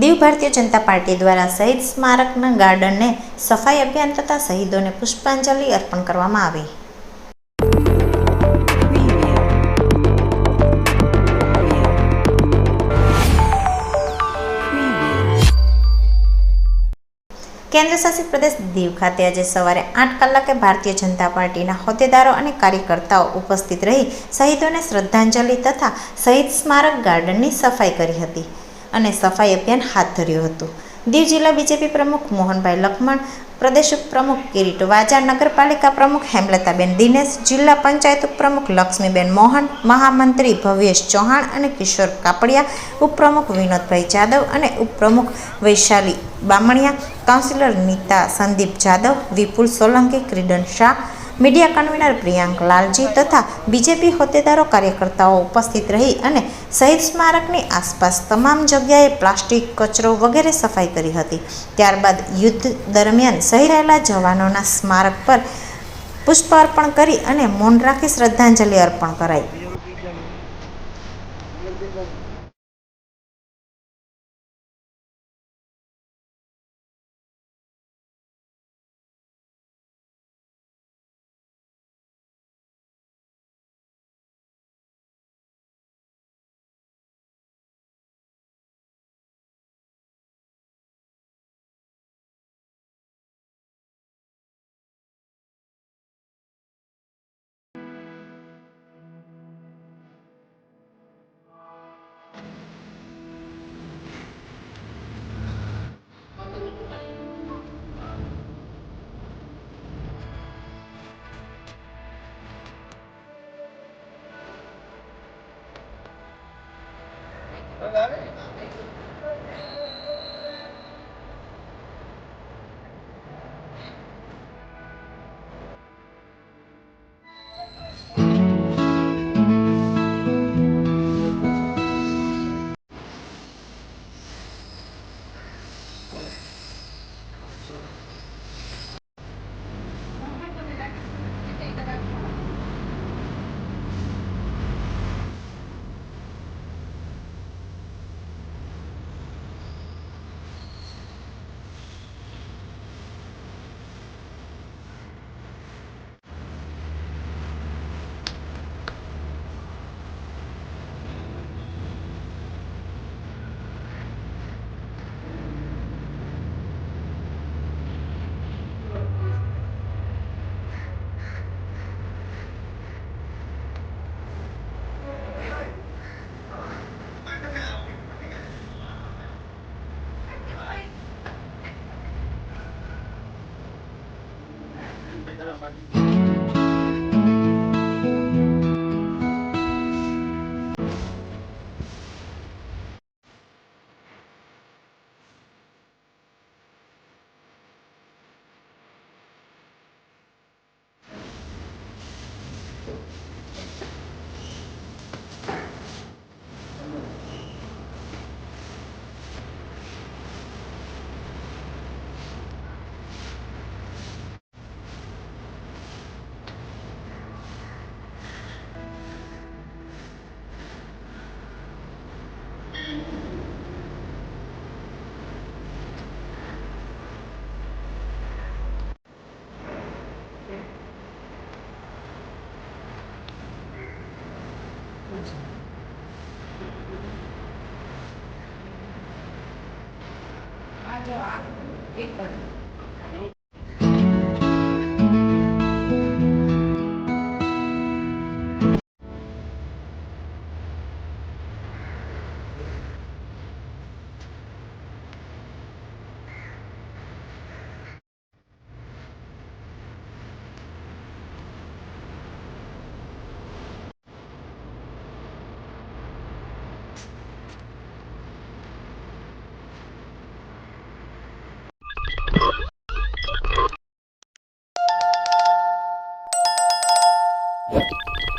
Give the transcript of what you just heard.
Diu Bharatiya Janata party દ્વારા શહીદ સ્મારકના ગાર્ડનને સફાઈ અભિયાન તથા શહીદોને પુષ્પાંજલિ અર્પણ કરવામાં આવી. કેન્દ્રશાસિત પ્રદેશ દીવ ખાતે આજે સવારે આઠ કલાકે ભારતીય જનતા પાર્ટીના હોદ્દેદારો અને કાર્યકર્તાઓ ઉપસ્થિત રહી શહીદોને શ્રદ્ધાંજલિ તથા શહીદ સ્મારક ગાર્ડનની સફાઈ કરી હતી. અને સફાઈ અભિયાન હાથ ધર્યું હતું. દીવ જિલ્લા બીજેપી પ્રમુખ મોહનભાઈ લખમણ, પ્રદેશ ઉપપ્રમુખ કિરીટ વાજા, નગરપાલિકા પ્રમુખ હેમલતાબેન દિનેશ, જિલ્લા પંચાયત ઉપપ્રમુખ લક્ષ્મીબેન મોહન, મહામંત્રી ભવ્યેશ ચૌહાણ અને કિશોર કાપડિયા, ઉપપ્રમુખ વિનોદભાઈ જાદવ અને ઉપપ્રમુખ Vaishali Bamaniya, councillor Nita Sandeep Jadav, Vipul Solanki, Kridan Shah, media convener Priyank Lalji તથા બીજેપી હોદ્દેદારો કાર્યકર્તાઓ ઉપસ્થિત રહી અને શહીદ સ્મારકની આસપાસ તમામ જગ્યાએ પ્લાસ્ટિક, કચરો વગેરે સફાઈ કરી હતી. ત્યારબાદ યુદ્ધ દરમિયાન શહીદ થયેલા જવાનોના સ્મારક પર પુષ્પ અર્પણ કરી અને મૌન રાખી શ્રદ્ધાંજલિ અર્પણ કરાઈ. I got it. Yeah, man. આ જો આ એક